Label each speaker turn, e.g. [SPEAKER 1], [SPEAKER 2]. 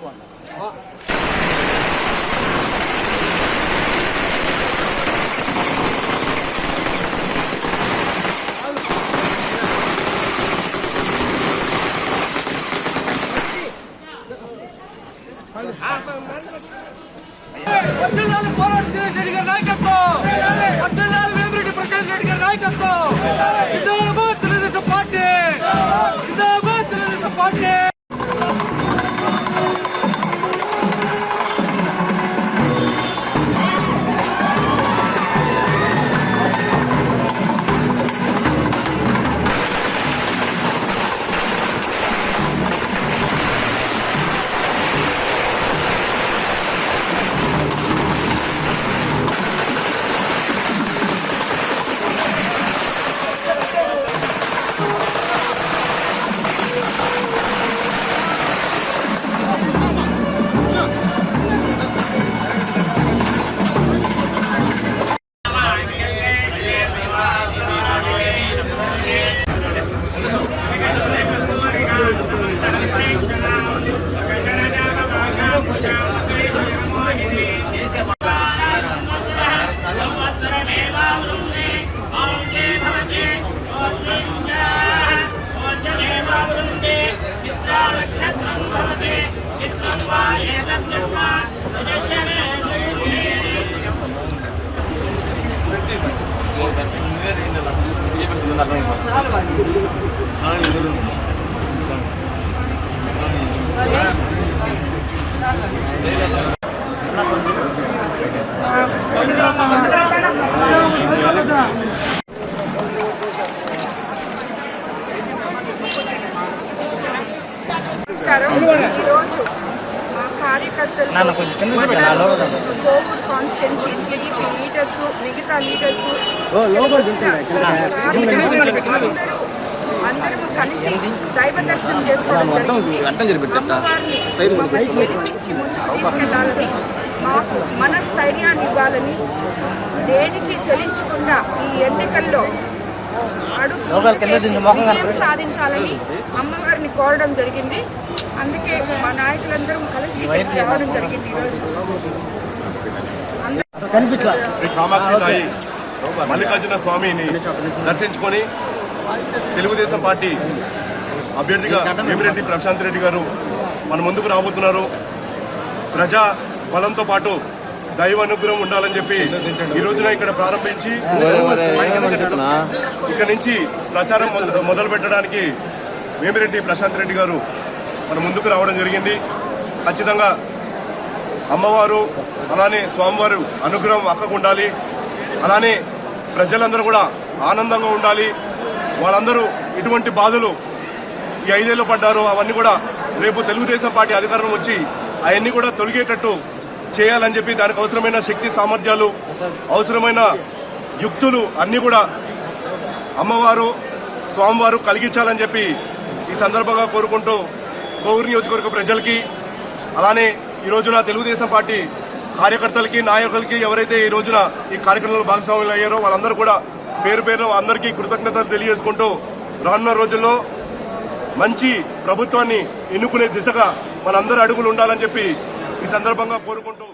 [SPEAKER 1] طبعا آه. Hadi. Hadi. Hadi. Hadi. Hadi. Hadi. Hadi.
[SPEAKER 2] నమస్కారం ఈరోజు మా కార్యకర్తలు కోవూరు కాన్స్టిట్యున్సీ టీడీపీ లీడర్స్ మిగతా లీడర్స్ అందరూ అందరూ కలిసి దైవ దర్శనం చేసుకోవడం జరిగింది. అమ్మవారిని గెలిపించి ముందుకు తీసుకెళ్ళాలని మాకు మనస్థైర్యాన్ని ఇవ్వాలని దేనికి చెలించకుండా ఈ ఎన్నికల్లో అడుగు సాధించాలని అమ్మవారిని కోరడం జరిగింది. అందుకే మా నాయకులందరం కలిసి రావడం జరిగింది ఈరోజు. అందరూ
[SPEAKER 3] శ్రీ కామాక్షి మల్లికార్జున స్వామిని దర్శించుకొని తెలుగుదేశం పార్టీ అభ్యర్థిగా వేమిరెడ్డి ప్రశాంత్ రెడ్డి గారు మన ముందుకు రాబోతున్నారు. ప్రజా బలంతో పాటు దైవ అనుగ్రహం ఉండాలని చెప్పి ఈ రోజున ఇక్కడ ప్రారంభించి ఇక్కడ నుంచి ప్రచారం మొదలు పెట్టడానికి వేమిరెడ్డి ప్రశాంత్ రెడ్డి గారు మన ముందుకు రావడం జరిగింది. ఖచ్చితంగా అమ్మవారు అలానే స్వామివారు అనుగ్రహం అక్కకు ఉండాలి అలానే ప్రజలందరూ కూడా ఆనందంగా ఉండాలి. వాళ్ళందరూ ఎటువంటి బాధలు ఈ ఐదేళ్ళు పడ్డారో అవన్నీ కూడా రేపు తెలుగుదేశం పార్టీ అధికారం వచ్చి అవన్నీ కూడా తొలగేటట్టు చేయాలని చెప్పి దానికి అవసరమైన శక్తి సామర్థ్యాలు అవసరమైన యుక్తులు అన్నీ కూడా అమ్మవారు స్వామివారు కలిగించాలని చెప్పి ఈ సందర్భంగా కోరుకుంటూ కోవూరు నియోజకవర్గ ప్రజలకి అలానే ఈ రోజున తెలుగుదేశం పార్టీ కార్యకర్తలకి నాయకులకి ఎవరైతే ఈ రోజున ఈ కార్యక్రమంలో భాగస్వాములు అయ్యారో వాళ్ళందరూ కూడా పేరు పేరు అందరికీ కృతజ్ఞతలు తెలియజేసుకుంటూ రానున్న రోజుల్లో మంచి ప్రభుత్వాన్ని ఎన్నుకునే దిశగా మనందరి అడుగులు ఉండాలని చెప్పి ఈ సందర్భంగా కోరుకుంటూ